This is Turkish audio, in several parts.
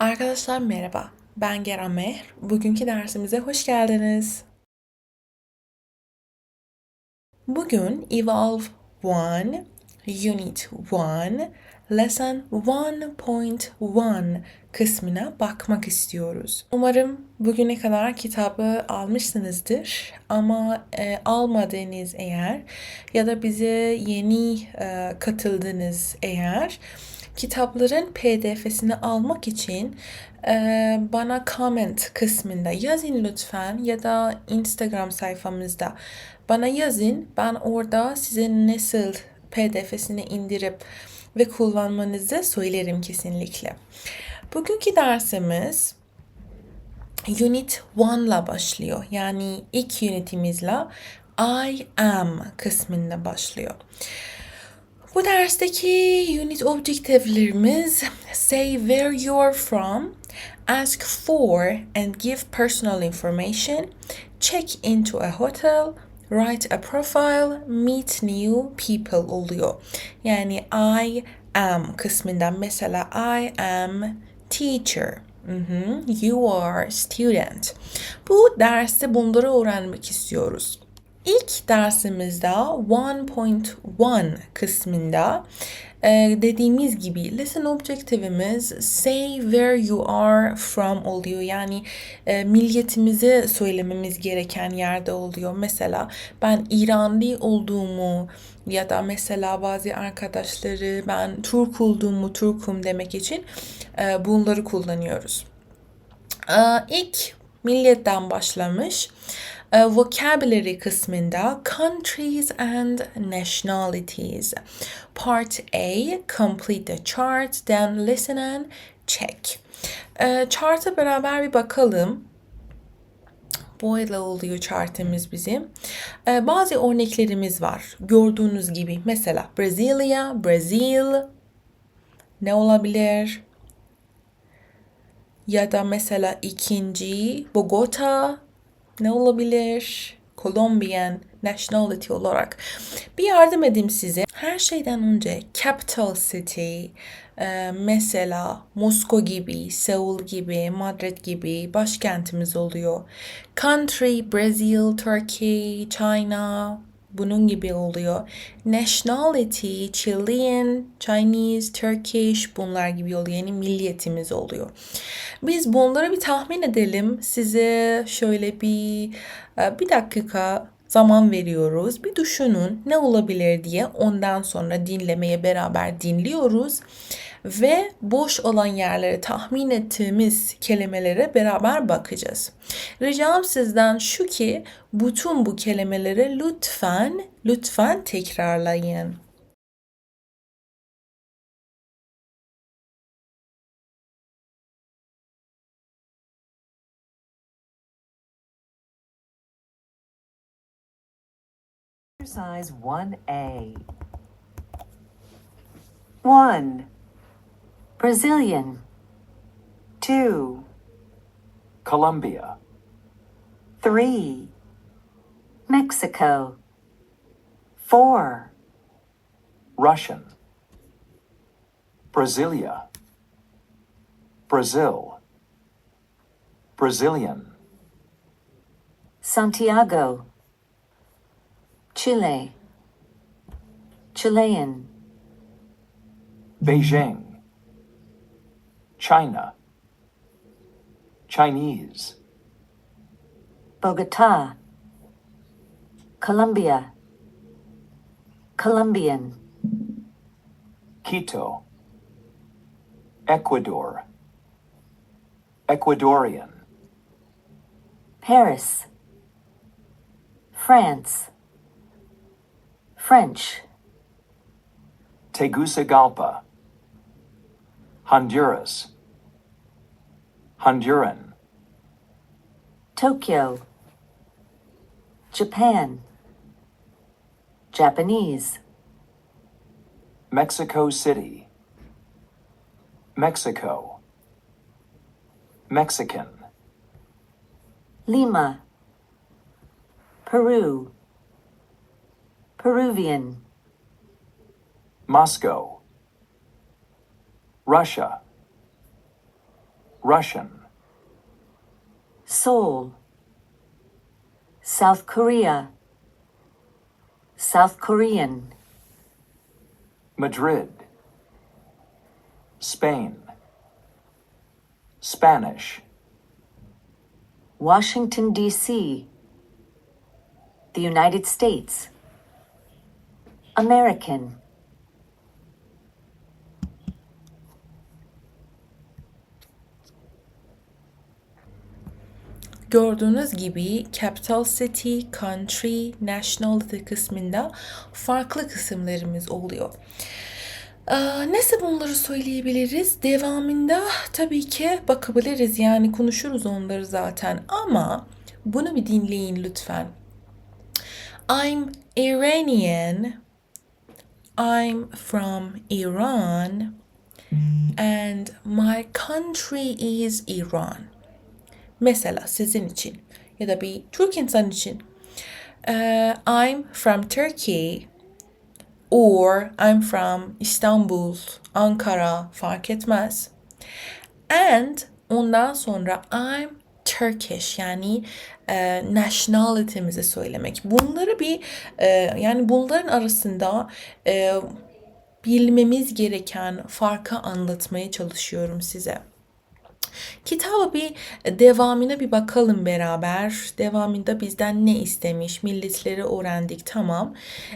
Arkadaşlar merhaba. Ben Geren Mehr. Bugünkü dersimize hoş geldiniz. Bugün Evolve 1, Unit 1, Lesson 1.1 kısmına bakmak istiyoruz. Umarım bugüne kadar kitabı almışsınızdır ama e, almadığınız eğer ya da bize yeni e, katıldınız eğer kitapların pdf'sini almak için e, bana comment kısmında yazın lütfen ya da Instagram sayfamızda bana yazın. Ben orada size nasıl pdf'sini indirip ve kullanmanızı söylerim kesinlikle. Bugünkü dersimiz Unit 1 ile başlıyor. Yani ilk unitimizle I am kısmında başlıyor. Bu dersteki unit objectivelerimiz say where you are from, ask for and give personal information, check into a hotel, write a profile, meet new people oluyor. Yani I am kısmından mesela I am teacher. Mm-hmm. You are student. Bu derste bunları öğrenmek istiyoruz. İlk dersimizde 1.1 kısmında e, dediğimiz gibi lesson objectivimiz say where you are from oluyor. Yani e, milliyetimizi söylememiz gereken yerde oluyor. Mesela ben İranlı olduğumu ya da mesela bazı arkadaşları ben Türk olduğumu, Türk'üm demek için e, bunları kullanıyoruz. E, ilk milletten başlamış. Uh, vocabulary kısmında countries and nationalities. Part A, complete the chart, then listen and check. Uh, chart'a beraber bir bakalım. Böyle oluyor chartımız bizim. Ee, bazı örneklerimiz var. Gördüğünüz gibi mesela Brezilya, Brazil ne olabilir? Ya da mesela ikinci Bogota ne olabilir? Colombian nationality olarak. Bir yardım edeyim size. Her şeyden önce capital city, e, mesela Moskova gibi, Seul gibi, Madrid gibi başkentimiz oluyor. Country, Brazil, Turkey, China, bunun gibi oluyor. Nationality, Chilean, Chinese, Turkish bunlar gibi oluyor. Yani milliyetimiz oluyor. Biz bunları bir tahmin edelim. Size şöyle bir e, bir dakika zaman veriyoruz. Bir düşünün ne olabilir diye. Ondan sonra dinlemeye beraber dinliyoruz ve boş olan yerlere tahmin ettiğimiz kelimelere beraber bakacağız. Ricam sizden şu ki bütün bu kelimeleri lütfen lütfen tekrarlayın. Exercise 1A. 1. Brazilian. 2. Colombia, 3. Mexico. 4. Russian, Brasilia, Brazil, Brazilian, Santiago. Chile. Chilean. Beijing, China, Chinese, Bogota. Colombia. Colombian. Quito, Ecuador, Ecuadorian, Paris. France. French. Tegucigalpa, Honduras, Honduran, Tokyo. Japan. Japanese. Mexico City, Mexico, Mexican, Lima. Peru. Peruvian. Moscow, Russia, Russian, Seoul, South Korea, South Korean, Madrid, Spain, Spanish, Washington, D.C., the United States, American, Gördüğünüz gibi capital city, country, nationality kısmında farklı kısımlarımız oluyor. Aa, Nasıl bunları söyleyebiliriz? Devamında tabii ki bakabiliriz yani konuşuruz onları zaten ama bunu bir dinleyin lütfen. I'm Iranian. I'm from Iran. And my country is Iran. Mesela sizin için ya da bir Türk insan için. Eee, I'm from Turkey or I'm from Istanbul, Ankara fark etmez. And ondan sonra I'm Turkish yani e, nationality'mizi söylemek. Bunları bir e, yani bunların arasında e, bilmemiz gereken farkı anlatmaya çalışıyorum size. Kitaba bir devamına bir bakalım beraber. Devamında bizden ne istemiş? Milletleri öğrendik tamam.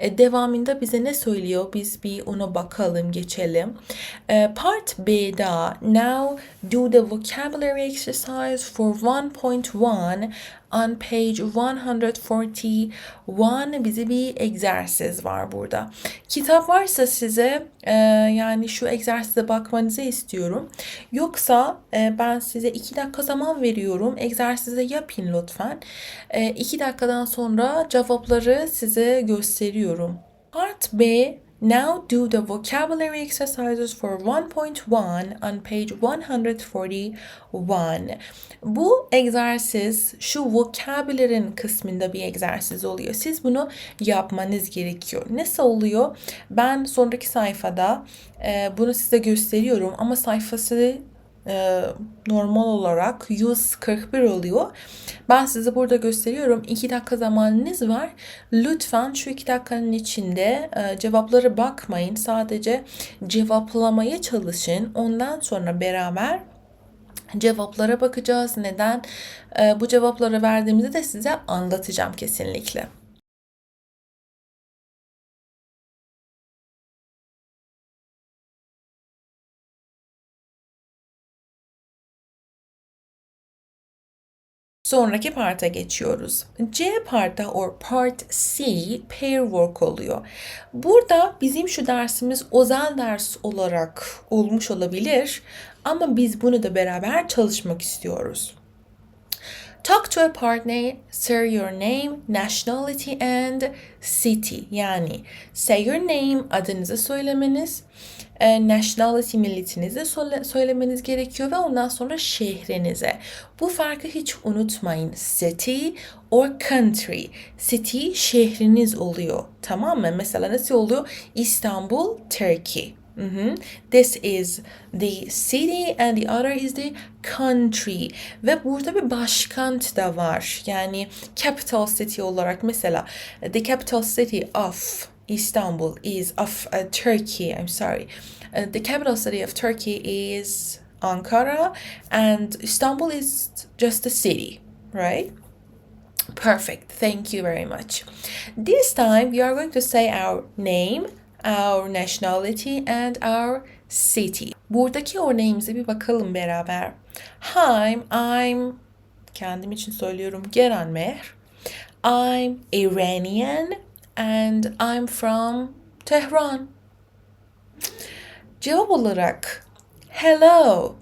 E, devamında bize ne söylüyor? Biz bir ona bakalım, geçelim. E, part B'da now do the vocabulary exercise for 1.1 on page 141 bize bir egzersiz var burada. Kitap varsa size e, yani şu egzersize bakmanızı istiyorum. Yoksa e, ben size iki dakika zaman veriyorum. Egzersize yapın lütfen. E, iki dakikadan sonra cevapları size gösteriyorum. Part B Now do the vocabulary exercises for 1.1 on page 141. Bu egzersiz şu vocabulary'nin kısmında bir egzersiz oluyor. Siz bunu yapmanız gerekiyor. Nasıl oluyor? Ben sonraki sayfada e, bunu size gösteriyorum ama sayfası e, normal olarak 141 oluyor. Ben size burada gösteriyorum. 2 dakika zamanınız var. Lütfen şu 2 dakikanın içinde e, cevaplara bakmayın. Sadece cevaplamaya çalışın. Ondan sonra beraber cevaplara bakacağız. Neden e, bu cevapları verdiğimizi de size anlatacağım kesinlikle. Sonraki parta geçiyoruz. C parta or part C pair work oluyor. Burada bizim şu dersimiz özel ders olarak olmuş olabilir ama biz bunu da beraber çalışmak istiyoruz. Talk to a partner, say your name, nationality and city. Yani say your name, adınızı söylemeniz, e, nationality milletinizi söyle- söylemeniz gerekiyor ve ondan sonra şehrinize. Bu farkı hiç unutmayın. City or country. City şehriniz oluyor. Tamam mı? Mesela nasıl oluyor? İstanbul, Turkey. Mhm. This is the city and the other is the country. Ve burada bir başkent da var. Yani capital city olarak mesela the capital city of Istanbul is of uh, Turkey. I'm sorry. Uh, the capital city of Turkey is Ankara and Istanbul is just a city, right? Perfect. Thank you very much. This time we are going to say our name, our nationality and our city. Buradaki örneğimize bir bakalım beraber. Hi, I'm kendim için söylüyorum Geran Mehr. I'm Iranian and I'm from Tehran. Cevap olarak Hello,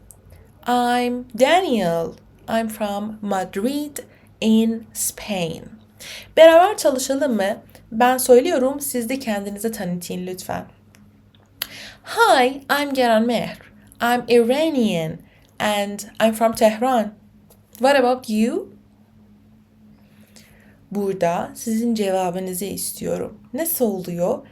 I'm Daniel. I'm from Madrid in Spain. Beraber çalışalım mı? Ben söylüyorum, siz de kendinizi tanıtın lütfen. Hi, I'm Geran Mehr. I'm Iranian and I'm from Tehran. What about you? Burada sizin cevabınızı istiyorum. Nasıl oluyor?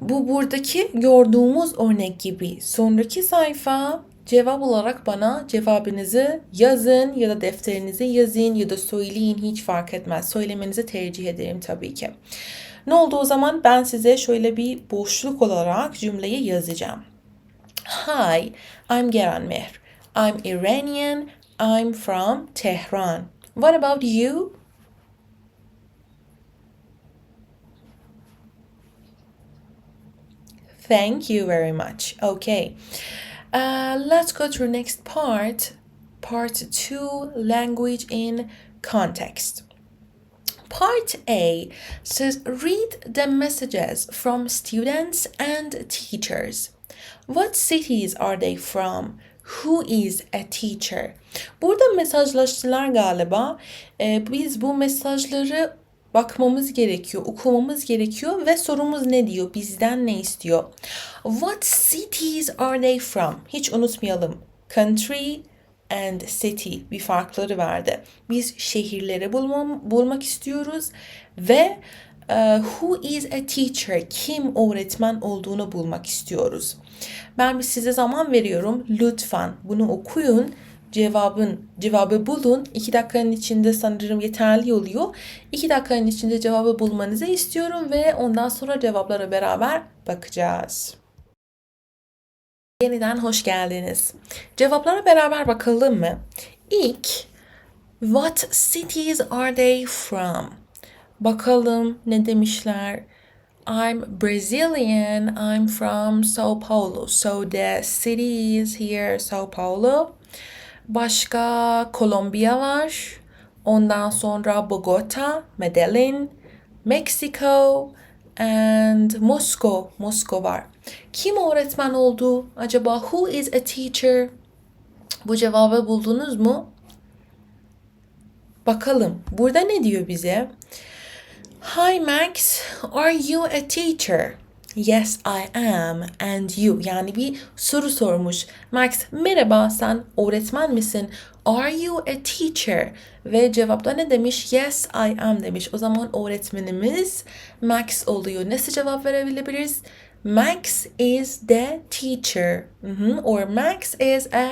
Bu buradaki gördüğümüz örnek gibi. Sonraki sayfa cevap olarak bana cevabınızı yazın ya da defterinize yazın ya da söyleyin hiç fark etmez. Söylemenizi tercih ederim tabii ki. Ne oldu o zaman ben size şöyle bir boşluk olarak cümleyi yazacağım. Hi, I'm Geran Mehr. I'm Iranian. I'm from Tehran. What about you? Thank you very much. Okay. Uh, let's go to next part. Part 2 Language in Context. Part A says read the messages from students and teachers. What cities are they from? Who is a teacher? Burada mesajlaştılar galiba. Ee, biz bu mesajları bakmamız gerekiyor, okumamız gerekiyor ve sorumuz ne diyor? Bizden ne istiyor? What cities are they from? Hiç unutmayalım. Country and city bir farkları verdi. Biz şehirleri bulmam, bulmak istiyoruz ve e, who is a teacher? Kim öğretmen olduğunu bulmak istiyoruz. Ben size zaman veriyorum. Lütfen bunu okuyun. Cevabın cevabı bulun. İki dakikanın içinde sanırım yeterli oluyor. İki dakikanın içinde cevabı bulmanızı istiyorum ve ondan sonra cevaplara beraber bakacağız. Yeniden hoş geldiniz. Cevaplara beraber bakalım mı? İlk, what cities are they from? Bakalım ne demişler? I'm Brazilian. I'm from Sao Paulo. So the city is here Sao Paulo. Başka Kolombiya var. Ondan sonra Bogota, Medellin, Mexico and Moscow. Moscow var. Kim öğretmen oldu? Acaba who is a teacher? Bu cevabı buldunuz mu? Bakalım. Burada ne diyor bize? Hi Max, are you a teacher? Yes, I am. And you? Yani bir soru sormuş. Max, merhaba sen öğretmen misin? Are you a teacher? Ve cevapta ne demiş? Yes, I am demiş. O zaman öğretmenimiz Max oluyor. Nasıl cevap verebiliriz? Max is the teacher. Mhm. Or Max is a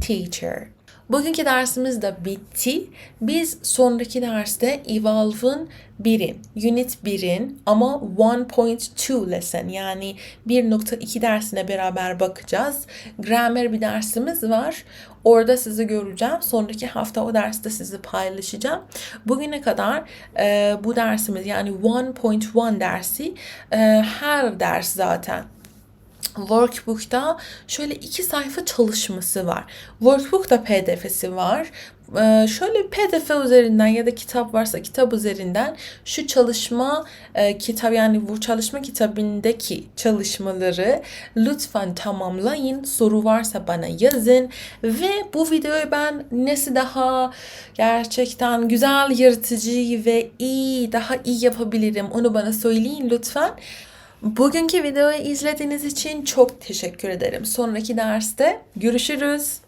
teacher. Bugünkü dersimiz de bitti. Biz sonraki derste Evolve'ın birin, Unit 1'in ama 1.2 lesson yani 1.2 dersine beraber bakacağız. Grammar bir dersimiz var. Orada sizi göreceğim. Sonraki hafta o derste sizi paylaşacağım. Bugüne kadar e, bu dersimiz yani 1.1 dersi e, her ders zaten Workbook'ta şöyle iki sayfa çalışması var. Workbook'ta pdf'si var. Ee, şöyle pdf üzerinden ya da kitap varsa kitap üzerinden şu çalışma e, kitap yani bu çalışma kitabındaki çalışmaları lütfen tamamlayın. Soru varsa bana yazın ve bu videoyu ben nasıl daha gerçekten güzel, yaratıcı ve iyi, daha iyi yapabilirim onu bana söyleyin lütfen. Bugünkü videoyu izlediğiniz için çok teşekkür ederim. Sonraki derste görüşürüz.